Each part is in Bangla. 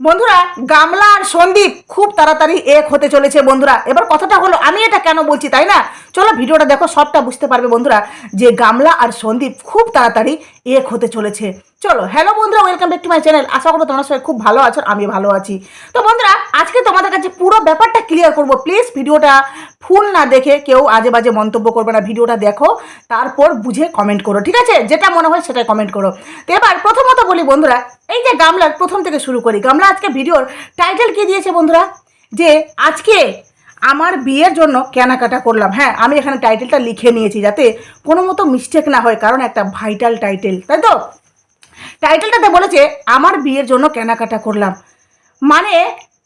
বন্ধুরা, গামলা আর সন্দীপ খুব তাড়াতাড়ি এক হতে চলেছে বন্ধুরা। এবার কথাটা হলো, আমি এটা কেন বলছি, তাই না? চলো ভিডিওটা দেখো, সবটা বুঝতে পারবে বন্ধুরা যে গামলা আর সন্দীপ খুব তাড়াতাড়ি এক হতে চলেছে। চলো হ্যালো বন্ধুরা welcome back to my channel আশা করো তোমরা সবাই খুব ভালো আছো আমি ভালো আছি। তো বন্ধুরা, আজকে তোমাদের কাছে পুরো ব্যাপারটা ক্লিয়ার করব। প্লিজ ভিডিওটা ফুল না দেখে কেউ আজে বাজে মন্তব্য করবে না। ভিডিওটা দেখো, তারপর বুঝে কমেন্ট করো, ঠিক আছে? যেটা মনে হয় সেটাই কমেন্ট করো। তো এবার প্রথমত বলি বন্ধুরা, এই যে গামলার প্রথম থেকে শুরু করি। গামলা আজকে ভিডিওর টাইটেল কি দিয়েছে বন্ধুরা? যে আজকে আমার বিয়ের জন্য কেনাকাটা করলাম। হ্যাঁ আমি এখানে টাইটেলটা লিখে নিয়েছি যাতে কোনো মতো মিস্টেক না হয়, কারণ একটা ভাইটাল টাইটেল তাই তো? টাইটেলটাতে বলেছে, আমার বিয়ের জন্য কেনাকাটা করলাম। মানে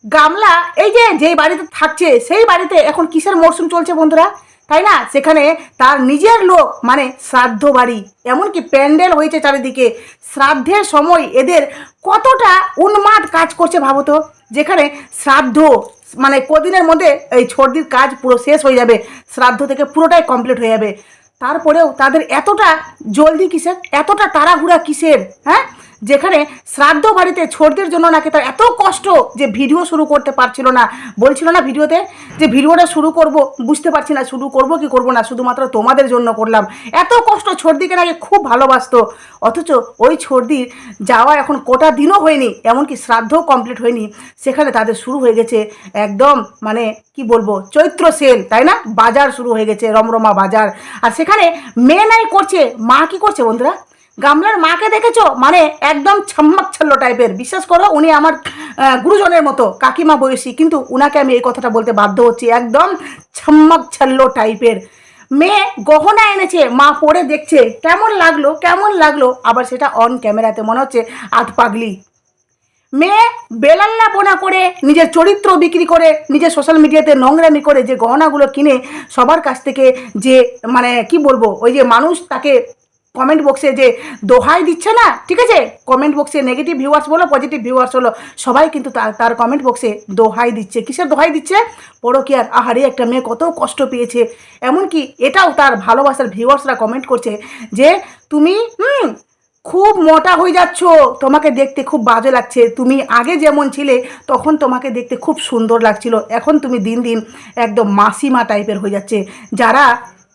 গামলা, এই যে যেই বাড়িতে থাকছে, সেই বাড়িতে এখন কিসের মরশুম চলছে বন্ধুরা? তাই না? সেখানে তার নিজের লোক মানে শ্রাদ্ধ বাড়ি, এমনকি প্যান্ডেল হয়েছে চারিদিকে। শ্রাদ্ধের সময় এদের কতটা উন্মাদ কাজ করছে ভাবো তো? যেখানে শ্রাদ্ধ মানে কদিনের মধ্যে এই ছর্দির কাজ পুরো শেষ হয়ে যাবে। শ্রাদ্ধ থেকে পুরোটাই কমপ্লিট হয়ে যাবে। তারপরেও তাদের এতটা জলদি কিসের? এতটা তাড়াহুড়া কিসের? হ্যাঁ? যেখানে শ্রাদ্ধ বাড়িতে ছোটদের জন্য নাকি তার এত কষ্ট যে ভিডিও শুরু করতে পারছিল না। বলছিল না ভিডিওতে যে ভিডিওটা শুরু করব, বুঝতে পারছি না শুরু করব কি করব না, শুধুমাত্র তোমাদের জন্য করলাম। এত কষ্ট ছোটদিকে নাকি খুব ভালোবাসতো। অথচ ওই ছোটদির যাওয়া এখন কোটা দিনও হয়নি, এমনকি শ্রাদ্ধও কমপ্লিট হয়নি। সেখানে তাদের শুরু হয়ে গেছে একদম মানে কি বলব, চৈত্র সেল, তাই না? বাজার শুরু হয়ে গেছে, রমরমা বাজার। আর সেখানে মেয়ে নাই করছে, মা কি করছে বন্ধুরা? গামলার মাকে দেখেছ? মানে একদম ছাম্মাক ছাল্লো টাইপের। বিশ্বাস করো, উনি আমার গুরুজনের মতো, কাকিমা বয়সী। কিন্তু উনাকে আমি এই কথাটা বলতে বাধ্য হচ্ছি। একদম ছাম্মাক ছাল্লো টাইপের। মেয়ে গহনা এনেছে, মা পরে দেখছে। কেমন লাগল? কেমন লাগল? আবার সেটা অন ক্যামেরাতে মনে হচ্ছে আধ পাগলি। মেয়ে বেলাল্লা বোনা করে, নিজের চরিত্র বিক্রি করে, নিজের সোশ্যাল মিডিয়াতে নোংরামি করে যে গহনাগুলো কিনে সবার কাছ থেকে যে মানে কি বলব? ওই যে মানুষ তাকে কমেন্ট বক্সে যে দোহাই দিচ্ছে না, ঠিক আছে? কমেন্ট বক্সে নেগেটিভ ভিউয়ার্স বলো পজিটিভ ভিউয়ার্স হলো সবাই কিন্তু তার তার কমেন্ট বক্সে দোহাই দিচ্ছে। কিসের দোহাই দিচ্ছে? পরকিয়ার আহারে একটা মেয়ে কত কষ্ট পেয়েছে। এমনকি এটাও তার ভালোবাসার ভিউয়ার্সরা কমেন্ট করছে যে, তুমি, হুম, খুব মোটা হয়ে যাচ্ছ, তোমাকে দেখতে খুব বাজে লাগছে। তুমি আগে যেমন ছিলে, তখন তোমাকে দেখতে খুব সুন্দর লাগছিল। এখন তুমি দিন দিন একদম মাসিমা টাইপের হয়ে যাচ্ছে। যারা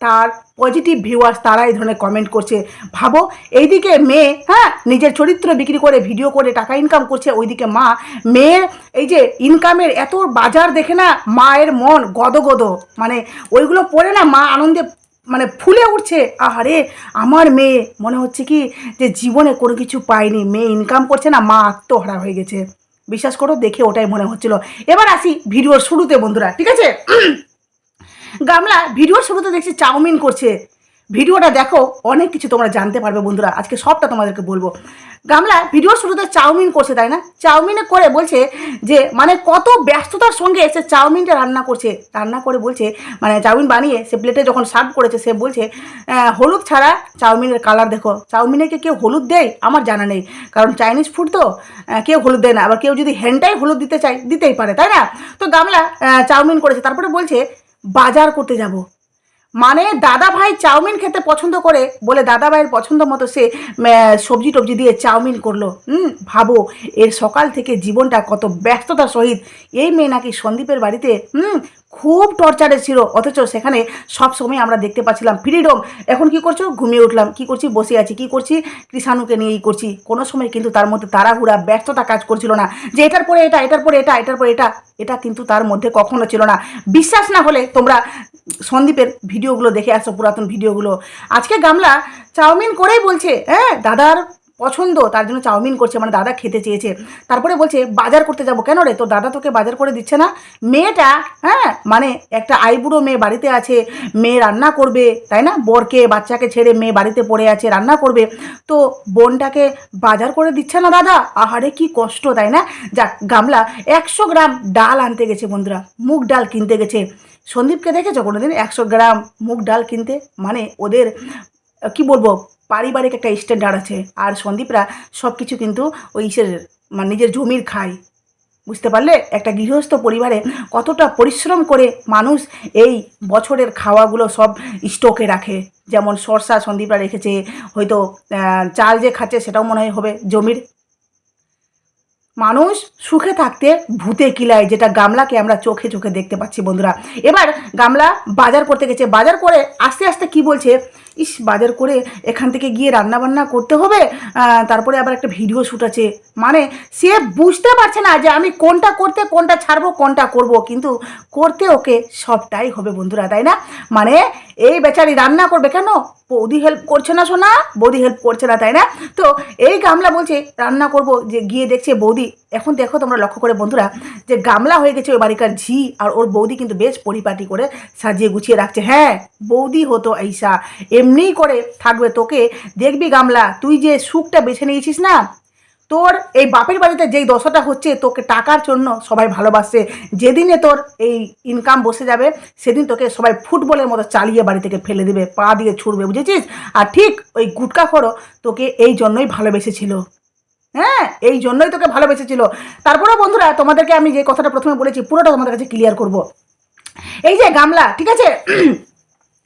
তার পজিটিভ ভিউয়ার্স তারা এই ধরনের কমেন্ট করছে। ভাবো, এইদিকে মেয়ে হ্যাঁ নিজের চরিত্র বিক্রি করে ভিডিও করে, টাকা ইনকাম করছে, ওইদিকে মা। মেয়ের এই যে ইনকামের এত বাজার দেখে না মায়ের মন গদগদ। মানে ওইগুলো পড়ে না মা আনন্দে মানে ফুলে উঠছে। আহারে, আমার মেয়ে, মনে হচ্ছে কি যে জীবনে কোনো কিছু পায়নি। মেয়ে ইনকাম করছে না, মা আত্মহারা হয়ে গেছে। বিশ্বাস করো, দেখে ওটাই মনে হচ্ছিল। এবার আসি ভিডিওর শুরুতে, বন্ধুরা, ঠিক আছে? গামলা, ভিডিওর শুরুতে দেখছি চাউমিন করছে। ভিডিওটা দেখো, অনেক কিছু তোমরা জানতে পারবে বন্ধুরা। আজকে সবটা তোমাদেরকে বলব। গামলা, ভিডিওর শুরুতে চাউমিন করছে, তাই না? চাউমিনে করে বলছে যে মানে কত ব্যস্ততার সঙ্গে সে চাউমিনটা রান্না করছে। রান্না করে বলছে মানে চাউমিন বানিয়ে সে প্লেটে যখন সার্ভ করেছে, সে বলছে হলুদ ছাড়া চাউমিনের কালার দেখো। চাউমিনে কি কেউ হলুদ দেয়? আমার জানা নেই। কারণ চাইনিজ ফুড তো কেউ হলুদ দেয় না। আবার কেউ যদি হ্যান্ডটাই হলুদ দিতে চায়, দিতেই পারে, তাই না? তো গামলা চাউমিন করেছে। তারপরে বলছে বাজার করতে যাব। মানে দাদা ভাই চাউমিন খেতে পছন্দ করে বলে দাদা ভাইয়ের পছন্দ মতো সে সবজি টবজি দিয়ে চাউমিন করল। হুম, ভাবো, এর সকাল থেকে জীবনটা কত ব্যস্ততার সহিত। এই মেয়ে নাকি সন্দীপের বাড়িতে, হুম খুব টর্চারে ছিল। অথচ সেখানে সব সময় আমরা দেখতে পাচ্ছিলাম ফ্রিডম এখন কি করছ? ঘুমিয়ে উঠলাম। কি করছি? বসে আছি। কি করছি? কৃষাণুকে নিয়েই করছি। কোনো সময় কিন্তু তার মধ্যে তাড়াহুড়া ব্যস্ততা কাজ করছিল না। যে এটার পরে এটা, এটার পরে এটা, এটার পরে এটা এটা কিন্তু তার মধ্যে কখনো ছিল না। বিশ্বাস না হলে তোমরা সন্দীপের ভিডিওগুলো দেখে আসো, পুরাতন ভিডিওগুলো। আজকে গামলা চাউমিন করেই বলছে হ্যাঁ দাদার পছন্দ, তার জন্য চাউমিন করছে মানে দাদা খেতে চেয়েছে। তারপরে বলছে, বাজার করতে যাব কেন রে? তোর দাদা তোকে বাজার করে দিচ্ছে না? মেয়েটা হ্যাঁ মানে একটা আইবুড়ো মেয়ে বাড়িতে আছে, মেয়ে রান্না করবে, তাই না? বরকে, বাচ্চাকে ছেড়ে মেয়ে বাড়িতে পড়ে আছে, রান্না করবে। তো বোনটাকে বাজার করে দিচ্ছে না দাদা? আহারে, কি কষ্ট, তাই না? যাক, গামলা, একশো গ্রাম ডাল আনতে গেছে বন্ধুরা, মুগ ডাল কিনতে গেছে। সন্দীপকে দেখেছ কোনোদিন? একশো গ্রাম মুগ ডাল কিনতে? মানে ওদের, কি বলব পারিবারিক একটা স্ট্যান্ডার্ড আছে। আর সন্দীপরা সব কিছু কিন্তু ওই ইসের মানে নিজের জমির খায়। বুঝতে পারলে? একটা গৃহস্থ পরিবারে কতটা পরিশ্রম করে মানুষ এই বছরের খাওয়াগুলো সব স্টকে রাখে। যেমন সরষা সন্দীপরা রেখেছে, হয়তো চাল যে খাচ্ছে সেটাও মনে হয় হবে জমির। মানুষ সুখে থাকতে ভূতে কিলায়, যেটা গামলাকে আমরা চোখে চোখে দেখতে পাচ্ছি বন্ধুরা। এবার গামলা বাজার করতে গেছে। বাজার করে আস্তে আস্তে কি বলছে? ইস, বাজার করে এখান থেকে গিয়ে রান্না বান্না করতে হবে তারপরে আবার একটা ভিডিও শ্যুট আছে। মানে সে বুঝতে পারছে না যে আমি কোনটা করতে, কোনটা ছাড়বো, কোনটা করব। কিন্তু করতে ওকে সবটাই হবে বন্ধুরা, তাই না? মানে এই বেচারি রান্না করবে কেন? বৌদি হেল্প করছে না শোনা বৌদি হেল্প করছে না, তাই না? তো এই গামলা বলছে, রান্না করব। যে গিয়ে দেখছে বৌদি এখন দেখো তোমরা লক্ষ্য করে বন্ধুরা যে গামলা হয়ে গেছে ওই বাড়িকার ঝি আর ওর বৌদি কিন্তু বেশ পরিপাটি করে সাজিয়ে গুছিয়ে রাখছে। হ্যাঁ বৌদি হতো এইসা এমনিই করে থাকবে তোকে। দেখবি গামলা, তুই যে সুখটা বেছে নিয়েছিস না? তোর এই বাপের বাড়িতে যেই দশাটা হচ্ছে, তোকে টাকার জন্য সবাই ভালোবাসছে যেদিনে তোর এই ইনকাম বসে যাবে, সেদিন তোকে সবাই ফুটবলের মতো চালিয়ে বাড়ি থেকে ফেলে দেবে, পা দিয়ে ছুটবে বুঝেছিস? আর ঠিক ওই গুটকা খরো তোকে এই জন্যই ভালোবেসেছিল। হ্যাঁ এই জন্যই তোকে ভালোবেসেছিল। তারপরেও বন্ধুরা, তোমাদেরকে আমি যে কথাটা প্রথমে বলেছি, পুরোটা তোমাদের কাছে ক্লিয়ার করব। এই যে গামলা, ঠিক আছে?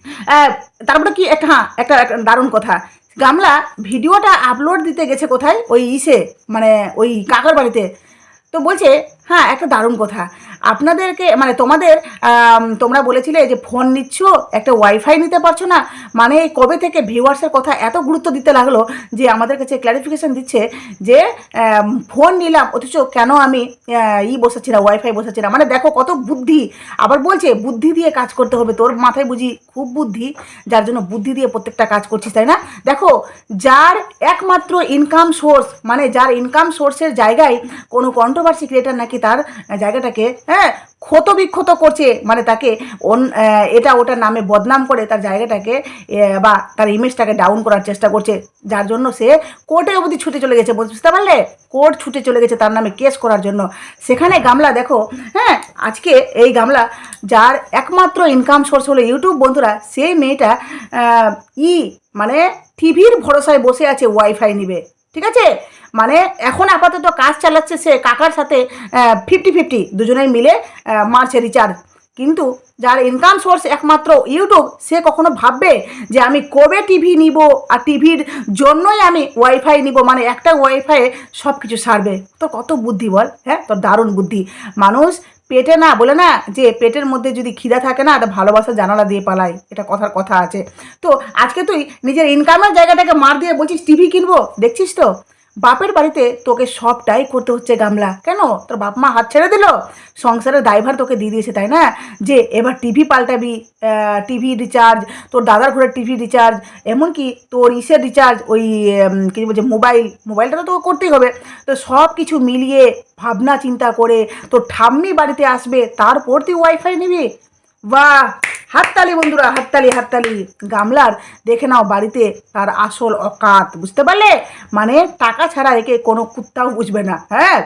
তারপরে কি, একটা হ্যাঁ একটা দারুণ কথা। গামলা, ভিডিওটা আপলোড দিতে গেছে কোথায়? ওই ইসে মানে ওই কাকার বাড়িতে। তো বলছে হ্যাঁ একটা দারুণ কথা। আপনাদেরকে মানে তোমাদের তোমরা বলেছিলে যে ফোন নিচ্ছ, একটা ওয়াইফাই নিতে পারছ না। মানে কবে থেকে ভিউয়ার্সের কথা এত গুরুত্ব দিতে লাগল যে আমাদের কাছে ক্ল্যারিফিকেশন দিচ্ছে যে ফোন নিলাম, অথচ কেন আমি ই বসাচ্ছি না ওয়াইফাই বসাচ্ছি না? মানে দেখো কত বুদ্ধি। আবার বলছে, বুদ্ধি দিয়ে কাজ করতে হবে। তোর মাথায় বুঝি খুব বুদ্ধি, যার জন্য বুদ্ধি দিয়ে প্রত্যেকটা কাজ করছিস, তাই না? দেখো, যার একমাত্র ইনকাম সোর্স মানে যার ইনকাম সোর্সের জায়গায় কোনো কন্ট্রোভার্সি ক্রিয়েটার নাকি তার জায়গাটাকে হ্যাঁ ক্ষত বিক্ষত করছে মানে তাকে অন এটা ওটার নামে বদনাম করে তার জায়গাটাকে বা তার ইমেজটাকে ডাউন করার চেষ্টা করছে। যার জন্য সে কোর্টে অবধি ছুটে চলে গেছে, বুঝতে পারলে? কোর্ট ছুটে চলে গেছে তার নামে কেস করার জন্য। সেখানে গামলা, দেখো হ্যাঁ আজকে এই গামলা, যার একমাত্র ইনকাম সোর্স হলো ইউটিউব বন্ধুরা, সেই মেয়েটা ই মানে টিভির ভরসায় বসে আছে ওয়াইফাই নিবে। ঠিক আছে মানে এখন আপাতত কাজ চালাচ্ছে সে কাকার সাথে ফিফটি ফিফটি দুজনেই মিলে মারছে রিচার্জ কিন্তু যার ইনকাম সোর্স একমাত্র ইউটিউব সে কখনো ভাববে যে আমি কবে টিভি নিব? আর টিভির জন্যই আমি ওয়াইফাই নিব? মানে একটা ওয়াইফাইয়ে সব কিছু সারবে। তোর কত বুদ্ধি বল হ্যাঁ? তোর দারুণ বুদ্ধি। মানুষ পেটে না, বলে না যে পেটের মধ্যে যদি খিদা থাকে না এটা ভালোবাসা জানালা দিয়ে পালাই। এটা কথার কথা আছে। তো আজকে তুই নিজের ইনকামের জায়গাটাকে মার দিয়ে বলছিস টিভি কিনবো? দেখছিস তো? বাপের বাড়িতে তোকে সবটাই করতে হচ্ছে গামলা। কেন? তোর বাপ মা হাত ছেড়ে দিল? সংসারের দায়ভার তোকে দিয়ে দিয়েছে, তাই না? যে এবার টিভি পাল্টাবি টিভি রিচার্জ তোর দাদার ঘরের টিভি রিচার্জ এমনকি তোর ইসের রিচার্জ ওই কি বলছে, মোবাইল, মোবাইলটা তো তোকে করতেই হবে। তো সব কিছু মিলিয়ে ভাবনা চিন্তা করে তোর ঠাম্মি বাড়িতে আসবে, তারপর তুই ওয়াইফাই নিবি? বাহ, হাততালি বন্ধুরা, হাততালি হাততালি। গামলার দেখে নাও বাড়িতে তার আসল অকাত, বুঝতে পারলে? মানে টাকা ছাড়া একে কোনো কুত্তাও বুঝবে না হ্যাঁ?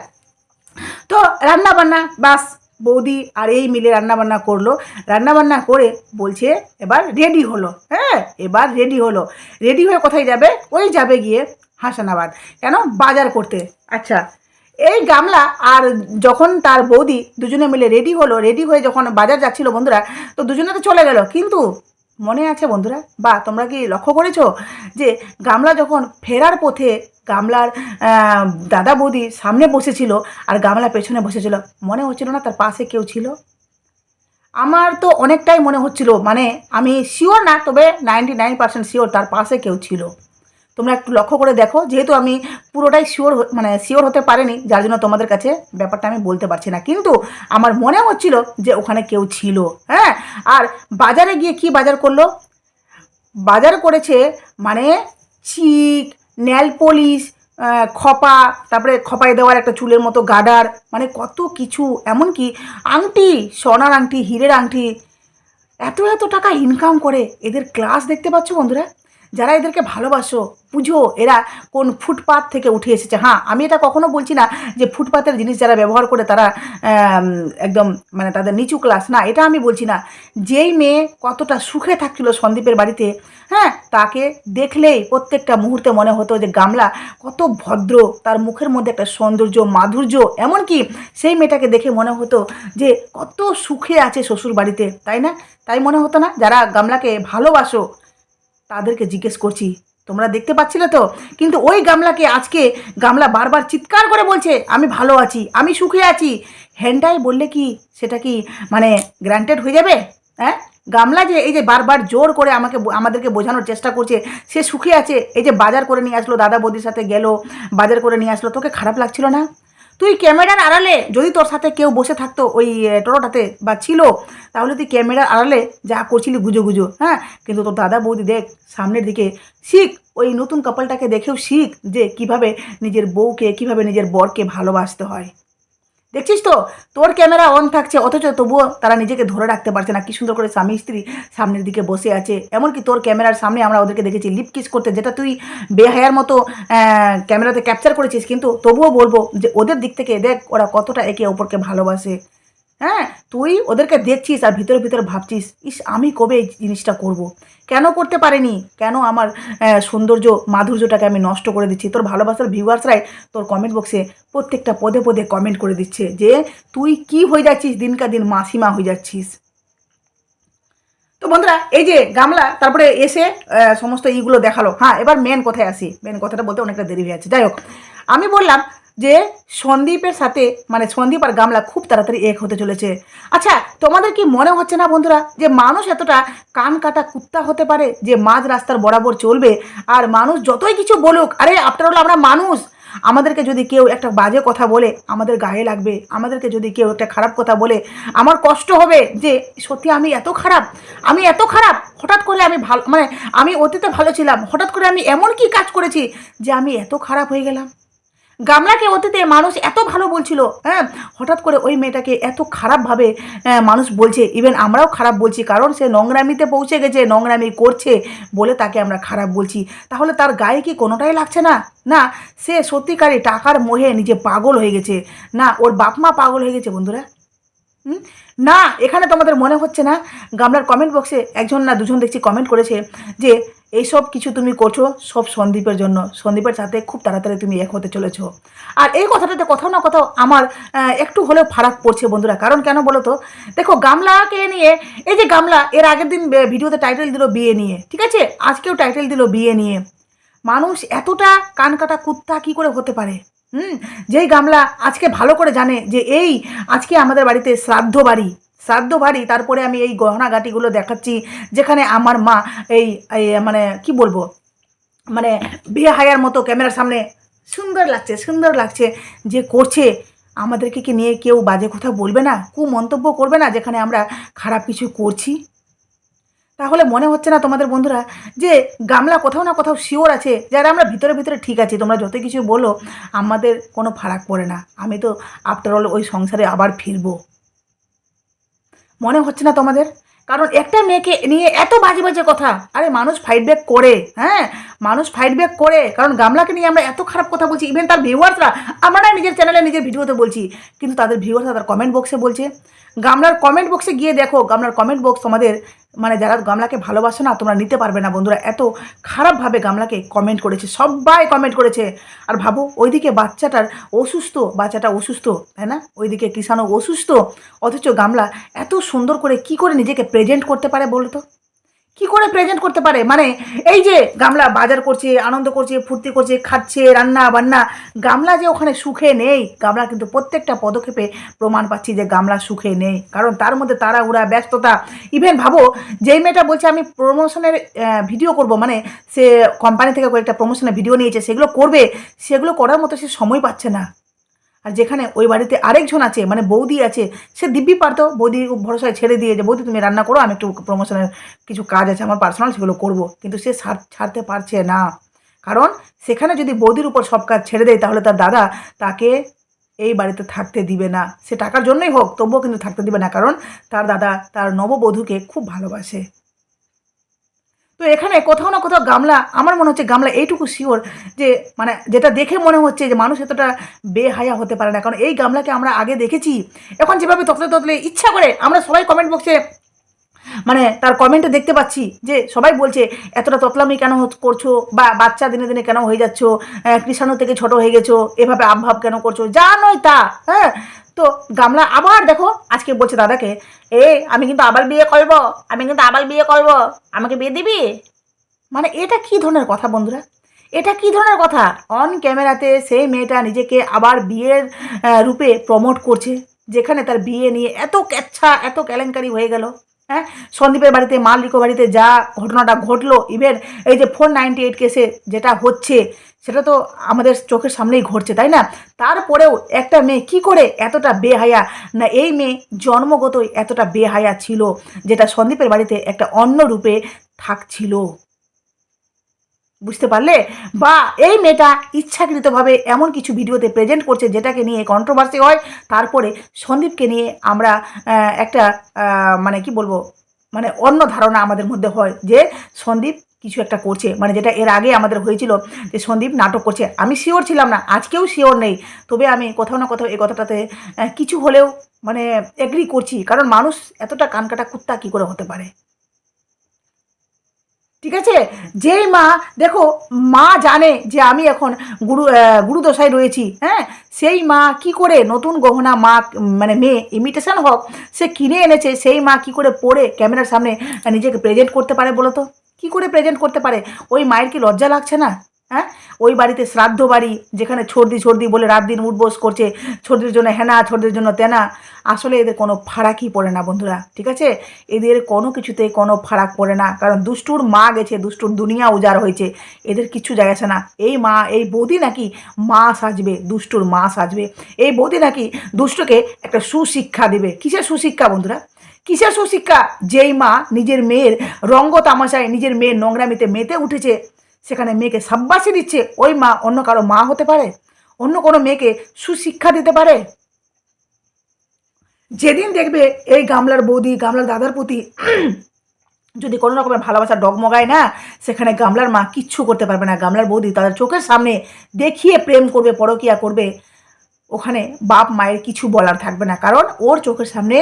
তো রান্না বান্না বাস, বৌদি আর এই মিলে রান্না বান্না করল। রান্না বান্না করে বলছে, এবার রেডি হলো। হ্যাঁ এবার রেডি হলো। রেডি হয়ে কোথায় যাবে? ওই যাবে গিয়ে হাসানাবাদ। কেন? বাজার করতে। আচ্ছা এই গামলা আর যখন তার বৌদি দুজনে মিলে রেডি হলো রেডি হয়ে যখন বাজার যাচ্ছিল বন্ধুরা, তো দুজনে তো চলে গেল। কিন্তু মনে আছে বন্ধুরা? বা তোমরা কি লক্ষ্য করেছ যে গামলা যখন ফেরার পথে গামলার দাদা বৌদি সামনে বসেছিল আর গামলা পেছনে বসেছিল, মনে হচ্ছিল না তার পাশে কেউ ছিল? আমার তো অনেকটাই মনে হচ্ছিল মানে আমি শিওর না, তবে নাইনটি নাইন পার্সেন্ট শিওর তার পাশে কেউ ছিল। তোমরা একটু লক্ষ্য করে দেখো, যেহেতু আমি পুরোটাই শিওর মানে শিওর হতে পারিনি, যার জন্য তোমাদের কাছে ব্যাপারটা আমি বলতে পারছি না। কিন্তু আমার মনে হচ্ছিল যে ওখানে কেউ ছিল হ্যাঁ? আর বাজারে গিয়ে কি বাজার করল? বাজার করেছে মানে চিক, নেল পলিশ খপা, তারপরে খপায় দেওয়ার একটা চুলের মতো গাডার মানে কত কিছু, এমনকি আংটি, সোনার আংটি, হীরের আংটি, এত এত টাকা ইনকাম করে। এদের ক্লাস দেখতে পাচ্ছ বন্ধুরা? যারা এদেরকে ভালোবাসো, পুজো, এরা কোন ফুটপাত থেকে উঠে এসেছে। হ্যাঁ আমি এটা কখনো বলছি না যে ফুটপাতের জিনিস যারা ব্যবহার করে তারা একদম মানে তাদের নিচু ক্লাস না, এটা আমি বলছি না। যেই মেয়ে কতটা সুখে থাকছিল সন্দীপের বাড়িতে হ্যাঁ তাকে দেখলেই প্রত্যেকটা মুহূর্তে মনে হতো যে গামলা কত ভদ্র, তার মুখের মধ্যে একটা সৌন্দর্য, মাধুর্য, এমনকি সেই মেয়েটাকে দেখে মনে হতো যে কত সুখে আছে শ্বশুর বাড়িতে তাই না? তাই মনে হতো না? যারা গামলাকে ভালোবাসো তাদেরকে জিজ্ঞেস করছি, তোমরা দেখতে পাচ্ছিলে তো? কিন্তু ওই গামলাকে আজকে গামলা বারবার চিৎকার করে বলছে, আমি ভালো আছি, আমি সুখে আছি। হ্যান্ডাই বললে কি, সেটা কি মানে গ্রান্টেড হয়ে যাবে? হ্যাঁ? গামলা যে, এই যে বারবার জোর করে আমাকে আমাদেরকে বোঝানোর চেষ্টা করছে, সে সুখে আছে, এই যে বাজার করে নিয়ে আসলো, দাদা বৌদির সাথে গেল, বাজার করে নিয়ে আসলো, তোকে খারাপ লাগছিল না? তুই ক্যামেরার আড়ালে, যদি তোর সাথে কেউ বসে থাকতো ওই টোটোটাতে বা ছিল, তাহলে তুই ক্যামেরার আড়ালে যা করছিলি গুজো গুজো হ্যাঁ? কিন্তু তোর দাদা বৌদি দেখ, সামনের দিকে, শিখ, ওই নতুন কাপলটাকে দেখেও শিখ যে কীভাবে নিজের বউকে, কীভাবে নিজের বরকে ভালোবাসতে হয়। দেখছিস তো? তোর ক্যামেরা অন থাকছে, অথচ তবুও তারা নিজেকে ধরে রাখতে পারছে না। কি সুন্দর করে স্বামী স্ত্রী সামনের দিকে বসে আছে। এমনকি তোর ক্যামেরার সামনে আমরা ওদেরকে দেখেছি লিপ কিস করতে, যেটা তুই বেহায়ার মতো ক্যামেরাতে ক্যাপচার করেছিস। কিন্তু তবুও বলব যে ওদের দিক থেকে দেখ ওরা কতটা একে অপরকে ভালোবাসে। হ্যাঁ তুই ওদেরকে দেখছিস আর ভিতরে ভিতরে ভাবছিস, ইস, আমি কবে এই জিনিসটা করব। কেন করতে পারিনি? কেন আমার সৌন্দর্য, মাধুর্যটাকে আমি নষ্ট করে দিচ্ছি? তোর ভালোবাসার ভিউয়ার্সরাই তোর কমেন্ট বক্সে প্রত্যেকটা পদে পদে কমেন্ট করে দিচ্ছে যে, তুই কি হয়ে যাচ্ছিস? দিনকা দিন মাসিমা হয়ে যাচ্ছিস। তো বন্ধুরা, এই যে গামলা, তারপরে এসে সমস্ত ইগুলো দেখাল। হ্যাঁ এবার মেন কথায় আসি। মেন কথাটা বলতে অনেকটা দেরি হয়ে যাচ্ছে। যাই হোক, আমি বললাম যে সন্দীপের সাথে মানে সন্দীপ আর গামলা খুব তাড়াতাড়ি এক হতে চলেছে। আচ্ছা তোমাদের কি মনে হচ্ছে না বন্ধুরা যে মানুষ এতটা কান কাটা কুত্তা হতে পারে, যে মাঝ রাস্তার বরাবর চলবে? আর মানুষ যতই কিছু বলুক, আরে আফটার অল আমরা মানুষ। আমাদেরকে যদি কেউ একটা বাজে কথা বলে, আমাদের গায়ে লাগবে। আমাদেরকে যদি কেউ একটা খারাপ কথা বলে, আমার কষ্ট হবে যে, সত্যি আমি এত খারাপ? আমি এত খারাপ? হঠাৎ করে আমি ভালো মানে আমি অতীতে ভালো ছিলাম। হঠাৎ করে আমি এমন কি কাজ করেছি যে আমি এত খারাপ হয়ে গেলাম? গামলাকে অতীতে মানুষ এত ভালো বলছিল হ্যাঁ? হঠাৎ করে ওই মেয়েটাকে এত খারাপভাবে মানুষ বলছে। ইভেন আমরাও খারাপ বলছি, কারণ সে নোংরামিতে পৌঁছে গেছে, নোংরামি করছে বলে তাকে আমরা খারাপ বলছি। তাহলে তার গায়ে কি কোনোটাই লাগছে না? না, সে সত্যিকারই টাকার মোহে নিজে পাগল হয়ে গেছে। না, ওর বাপ মা পাগল হয়ে গেছে, বন্ধুরা? না, এখানে তোমাদের মনে হচ্ছে না। গামলার কমেন্ট বক্সে একজন না দুজন দেখছি কমেন্ট করেছে যে, এইসব কিছু তুমি করছ সব সন্দীপের জন্য। সন্দীপের সাথে খুব তাড়াতাড়ি তুমি এক হতে চলেছো। আর এই কথাটাতে কোথাও না কোথাও আমার একটু হলেও ফারাক পড়ছে বন্ধুরা। কারণ কেন বলো তো? দেখো, গামলাকে নিয়ে, এই যে গামলা, এর আগের দিন ভিডিওতে টাইটেল দিল বিয়ে নিয়ে। ঠিক আছে? আজকেও টাইটেল দিল বিয়ে নিয়ে। মানুষ এতটা কান কাটা কুত্তা কি করে হতে পারে? হুম, যেই গামলা আজকে ভালো করে জানে যে এই আজকে আমাদের বাড়িতে শ্রাদ্ধ বাড়ি শ্রাদ্ধ বাড়ি, তারপরে আমি এই গহনাগাটিগুলো দেখাচ্ছি, যেখানে আমার মা এই মানে কি বলব মানে বিয়ে হায়ার মতো ক্যামেরার সামনে সুন্দর লাগছে সুন্দর লাগছে যে করছে। আমাদেরকে কি নিয়ে কেউ বাজে কথা বলবে না? কু মন্তব্য করবে না যেখানে আমরা খারাপ কিছু করছি? তাহলে মনে হচ্ছে না তোমাদের বন্ধুরা যে গামলা কোথাও না কোথাও শিওর আছে, যারা আমরা ভিতরে ভিতরে ঠিক আছি, তোমরা যত কিছু বলো, আমাদের কোনো ফারাক পড়ে না। আমি তো আফটার অল ওই সংসারে আবার ফিরবো। মনে হচ্ছে না তোমাদের? কারণ একটা মেয়েকে নিয়ে এত বাজে বাজে কথা। আরে, মানুষ ফাইট ব্যাক করে হ্যাঁ? মানুষ ফাইট ব্যাক করে। কারণ গামলাকে নিয়ে আমরা এত খারাপ কথা বলছি। ইভেন তার ভিউয়ার্সরা আমরা নিজের চ্যানেলে নিজের ভিডিওতে বলছি। কিন্তু তাদের ভিউয়ার্সরা তার কমেন্ট বক্সে বলছে। গামলার কমেন্ট বক্সে গিয়ে দেখো, গামলার কমেন্ট বক্স তোমাদের মানে যারা গামলাকে ভালোবাসো না, তোমরা নিতে পারবে না বন্ধুরা। এত খারাপভাবে গামলাকে কমেন্ট করেছে সবাই কমেন্ট করেছে। আর ভাবো, ওইদিকে বাচ্চাটার অসুস্থ, বাচ্চাটা অসুস্থ, তাই না? ওইদিকে কিষানও অসুস্থ, অথচ গামলা এত সুন্দর করে কি করে নিজেকে প্রেজেন্ট করতে পারে বলতো? কি করে প্রেজেন্ট করতে পারে? মানে এই যে গামলা বাজার করছে, আনন্দ করছে, ফুর্তি করছে, খাচ্ছে, রান্না বান্না, গামলা যে ওখানে সুখে নেই, গামলা কিন্তু প্রত্যেকটা পদক্ষেপে প্রমাণ পাচ্ছি যে গামলা সুখে নেই। কারণ তার মধ্যে তাড়াহুড়া, ব্যস্ততা ইভেন ভাবো যেই মেয়েটা বলছে আমি প্রমোশনের ভিডিও করব মানে সে কোম্পানি থেকে কয়েকটা প্রমোশনের ভিডিও নিয়েছে, সেগুলো করবে, সেগুলো করার মতো সে সময় পাচ্ছে না। আর যেখানে ওই বাড়িতে আরেকজন আছে মানে বৌদি আছে, সে দিব্যি পারতো। বৌদি ভরসায় ছেড়ে দিয়ে যে, বৌদি, তুমি রান্না করো, আমি একটু প্রমোশনের কিছু কাজ আছে, আমার পার্সোনাল সেগুলো করব। কিন্তু সে ছাড়তে পারছে না। কারণ সেখানে যদি বৌদির উপর সব কাজ ছেড়ে দেয়, তাহলে তার দাদা তাকে এই বাড়িতে থাকতে দিবে না। সে টাকার জন্যই হোক, তবুও কিন্তু থাকতে দিবে না। কারণ তার দাদা, তার নববধূকে খুব ভালোবাসে। তো এখানে কোথাও না কোথাও গামলা, আমার মনে হচ্ছে গামলা এইটুকু শিওর যে মানে যেটা দেখে মনে হচ্ছে যে মানুষ এতটা বেহায়া হতে পারে না। কারণ এই গামলাকে আমরা আগে দেখেছি। এখন যেভাবে ততলে ততলে ইচ্ছা করে আমরা সবাই কমেন্ট বক্সে মানে তার কমেন্টে দেখতে পাচ্ছি যে সবাই বলছে, এতটা ততলামি কেন করছ? বা বাচ্চা দিনে দিনে কেন হয়ে যাচ্ছ? কৃষাণু থেকে ছোট হয়ে গেছো, এভাবে আবভাব কেন করছ? যা নয় তা হ্যাঁ? তো গামলা আবার দেখো, আজকে বলছে দাদাকে, এ, আমি কিন্তু আবার বিয়ে করব, আমি কিন্তু আবার বিয়ে করব, আমাকে বিয়ে দিবি? মানে এটা কি ধরনের কথা বন্ধুরা? এটা কি ধরনের কথা? অন ক্যামেরাতে সেই মেয়েটা নিজেকে আবার বিয়ের রূপে প্রমোট করছে, যেখানে তার বিয়ে নিয়ে এত ক্যাচ্ছা, এত কেলেঙ্কারি হয়ে গেল। হ্যাঁ? সন্দীপের বাড়িতে মাল রিকোভারিতে যা ঘটনাটা ঘটলো ইভেন এই যে ফোর নাইনটি এইট কেসে যেটা হচ্ছে, সেটা তো আমাদের চোখের সামনেই ঘটছে, তাই না? তারপরেও একটা মেয়ে কি করে এতটা বেহায়া? না, এই মেয়ে জন্মগতই এতটা বেহায়া ছিল, যেটা সন্দীপের বাড়িতে একটা অন্য রূপে থাকছিল। বুঝতে পারলে? বা এই মেয়েটা ইচ্ছাকৃতভাবে এমন কিছু ভিডিওতে প্রেজেন্ট করছে যেটাকে নিয়ে কন্ট্রোভার্সি হয়, তারপরে সন্দীপকে নিয়ে আমরা একটা মানে কি বলব মানে অন্য ধারণা আমাদের মধ্যে হয় যে সন্দীপ কিছু একটা করছে। মানে যেটা এর আগে আমাদের হয়েছিল যে সন্দীপ নাটক করছে। আমি শিওর ছিলাম না, আজকেও শিওর নেই। তবে আমি কোথাও না কোথাও এই কথাটাতে কিছু হলেও মানে এগ্রি করছি। কারণ মানুষ এতটা কানকাটা কুত্তা কী করে হতে পারে? ঠিক আছে? যেই মা, দেখো, মা জানে যে আমি এখন গুরু গুরুদশায় রয়েছি হ্যাঁ? সেই মা কি করে নতুন গহনা মা মানে মেয়ে ইমিটেশন হোক, সে কিনে এনেছে, সেই মা কি করে পড়ে ক্যামেরার সামনে নিজেকে প্রেজেন্ট করতে পারে বলো তো? কী করে প্রেজেন্ট করতে পারে? ওই মায়ের কি লজ্জা লাগছে না? হ্যাঁ? ওই বাড়িতে শ্রাদ্ধ বাড়ি, যেখানে ছর্দি ছর্দি বলে রাত দিন উঠবোস করছে, ছর্দির জন্য হেনা, ছর্দির জন্য তেনা। আসলে এদের কোনো ফারাকই পড়ে না বন্ধুরা, ঠিক আছে? এদের কোনো কিছুতে কোনো ফারাক পড়ে না, কারণ দুষ্টুর মা গেছে, দুষ্টুর দুনিয়া উজাড় হয়েছে, এদের কিচ্ছু যায় আসে না। এই মা, এই বৌদি নাকি মা সাজবে, দুষ্টুর মা সাজবে। এই বৌদি নাকি দুষ্টকে একটা সুশিক্ষা দেবে। কিসের সুশিক্ষা বন্ধুরা? কিসের সুশিক্ষা? যেই মা নিজের মেয়ের রঙ্গ তামাশায় নিজের মেয়ের নোংরামিতে মেতে উঠেছে সেখানে মেয়েকে সাব্বাসী দিচ্ছে। ওই মা অন্য কারও মা হতে পারে? অন্য কোনো মেয়েকে সুশিক্ষা দিতে পারে? যেদিন দেখবে এই গামলার বৌদি, গামলার দাদার প্রতি যদি কোনো রকমের ভালোবাসা ডগমগায় না, সেখানে গামলার মা কিচ্ছু করতে পারবে না। গামলার বৌদি তাদের চোখের সামনে দেখিয়ে প্রেম করবে, পরকিয়া করবে। ওখানে বাপ মায়ের কিছু বলার থাকবে না, কারণ ওর চোখের সামনে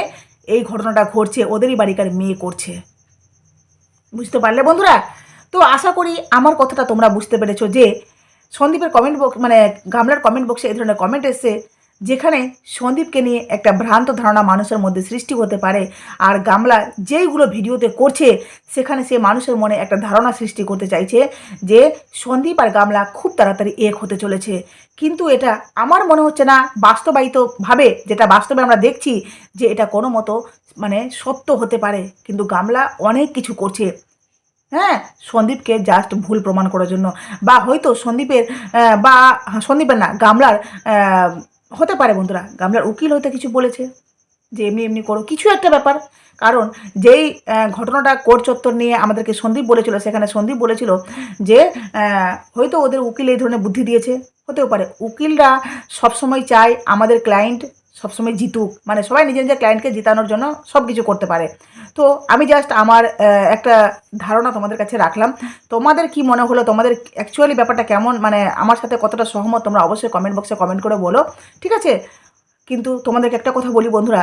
এই ঘটনাটা ঘটছে, ওদেরই বাড়িকার মেয়ে করছে। বুঝতে পারলে বন্ধুরা? তো আশা করি আমার কথাটা তোমরা বুঝতে পেরেছ যে সন্দীপের কমেন্ট বক্স মানে গামলার কমেন্ট বক্সে এই ধরনের কমেন্ট এসছে, যেখানে সন্দীপকে নিয়ে একটা ভ্রান্ত ধারণা মানুষের মধ্যে সৃষ্টি হতে পারে। আর গামলা যেইগুলো ভিডিওতে করছে, সেখানে সে মানুষের মনে একটা ধারণা সৃষ্টি করতে চাইছে যে সন্দীপ আর গামলা খুব তাড়াতাড়ি এক হতে চলেছে। কিন্তু এটা আমার মনে হচ্ছে না বাস্তবায়িতভাবে, যেটা বাস্তবে আমরা দেখছি যে এটা কোনো মতো মানে সত্য হতে পারে। কিন্তু গামলা অনেক কিছু করছে। হ্যাঁ সন্দীপকে জাস্ট ভুল প্রমাণ করার জন্য। বা হয়তো সন্দীপের বা হ্যাঁ, সন্দীপের না গামলার হতে পারে বন্ধুরা গামলার উকিল হয়তো কিছু বলেছে যে এমনি এমনি করো কিছু একটা ব্যাপার। কারণ যেই ঘটনাটা কোর্ট চত্বর নিয়ে আমাদেরকে সন্দীপ বলেছিল সেখানে সন্দীপ বলেছিল যে হয়তো ওদের উকিল এই ধরনের বুদ্ধি দিয়েছে হতেও পারে। উকিলরা সবসময় চায় আমাদের ক্লায়েন্ট সবসময় জিতুক। মানে সবাই নিজের নিজের ক্লায়েন্টকে জিতানোর জন্য সব কিছু করতে পারে। তো আমি জাস্ট আমার একটা ধারণা তোমাদের কাছে রাখলাম। তোমাদের কি মনে হলো? তোমাদের অ্যাকচুয়ালি ব্যাপারটা কেমন? মানে আমার সাথে কতটা সহমত? তোমরা অবশ্যই কমেন্ট বক্সে কমেন্ট করে বলো। ঠিক আছে? কিন্তু তোমাদেরকে একটা কথা বলি বন্ধুরা।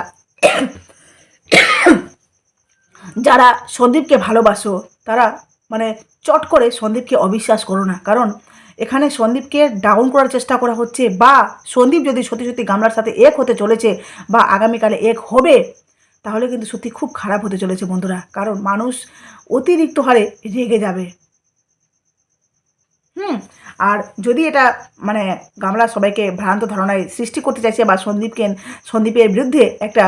যারা সন্দীপকে ভালোবাসো, তারা মানে চট করে সন্দীপকে অবিশ্বাস করো না। কারণ এখানে সন্দীপকে ডাউন করার চেষ্টা করা হচ্ছে বা সন্দীপ যদি সত্যি সত্যি গামলার সাথে এক হতে চলেছে বা আগামীকালে এক হবে, তাহলে কিন্তু সত্যি খুব খারাপ হতে চলেছে বন্ধুরা। কারণ মানুষ অতিরিক্ত হারে রেগে যাবে। হুম, আর যদি এটা মানে গামলা সবাইকে ভ্রান্ত ধারণায় সৃষ্টি করতে চাইছে বা সন্দীপকে, সন্দীপের বিরুদ্ধে একটা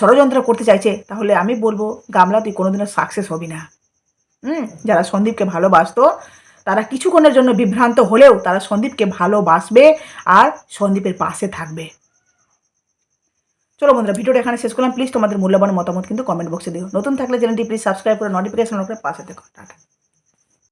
ষড়যন্ত্র করতে চাইছে, তাহলে আমি বলব, গামলা তুই কোনোদিনও সাকসেস হবি না। হুম, যারা সন্দীপকে ভালোবাসতো তারা কিছুক্ষণের জন্য বিভ্রান্ত হলেও তারা সন্দীপকে ভালোবাসবে আর সন্দীপের পাশে থাকবে। চলো বন্ধুরা, ভিডিওটা এখানে শেষ করলাম। প্লিজ তোমাদের মূল্যবান মতামত কিন্তু কমেন্ট বক্সে দিও। নতুন থাকলে চ্যানেলটি প্লিজ সাবস্ক্রাইব করে নোটিফিকেশন পাশে দেখো টাটা।